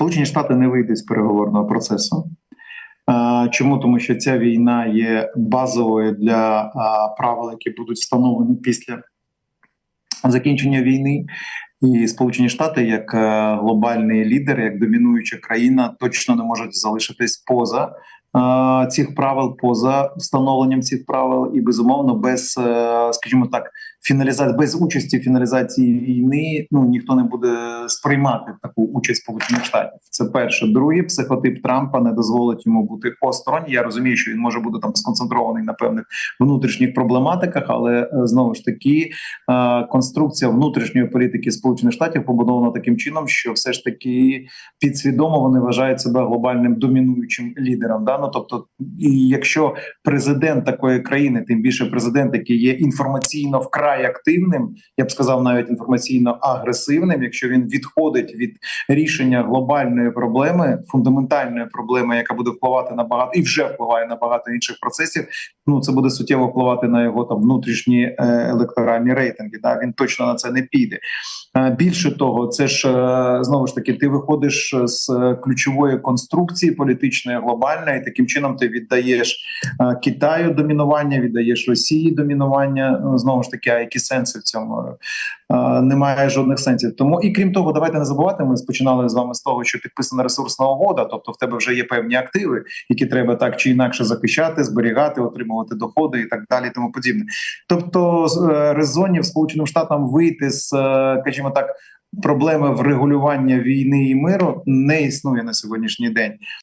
Сполучені Штати не вийдуть з переговорного процесу. Чому? Тому, що ця війна є базовою для правил, які будуть встановлені після закінчення війни, і Сполучені Штати, як е, глобальний лідер, як домінуюча країна, точно не можуть залишитись поза е, цих правил, поза встановленням цих правил, і безумовно, без, е, скажімо так, фіналізації без участі фіналізації війни. Ну ніхто не буде сприймати таку участь Сполучених Штатів. Це перше. Друге, психотип Трампа не дозволить йому бути осторонь. Я розумію, що він може бути там сконцентрований на певних внутрішніх проблематиках, але е, знову ж таки е, конструкція внутрішньої політики Сполучених Штатів побудована таким чином, що все ж таки підсвідомо вони вважають себе глобальним домінуючим лідером. Да? Ну, тобто, і якщо президент такої країни, тим більше президент, який є інформаційно вкрай активним, я б сказав, навіть інформаційно агресивним, якщо він відходить від рішення глобальної проблеми, фундаментальної проблеми, яка буде впливати на багато і вже впливає на багато інших процесів. Ну це буде суттєво впливати на його там внутрішні е, електоральні рейтинги. Да, він точно на це не піде. Е, Більше того, це ж е, знову ж таки, ти виходиш з ключової конструкції політичної глобальної, і таким чином ти віддаєш Китаю домінування, віддаєш Росії домінування. Ну, Знову ж таки, а які сенси в цьому немає жодних сенсів. Тому і крім того, давайте не забувати. Ми починали з вами з того, що підписана ресурсна угода, тобто в тебе вже є певні активи, які треба так чи інакше захищати, зберігати, отримувати доходи і так далі. і Тому подібне. Тобто, е, резонів Сполученим Штатам вийти з, е, скажімо так. Проблеми врегулювання війни і миру не існує на сьогоднішній день.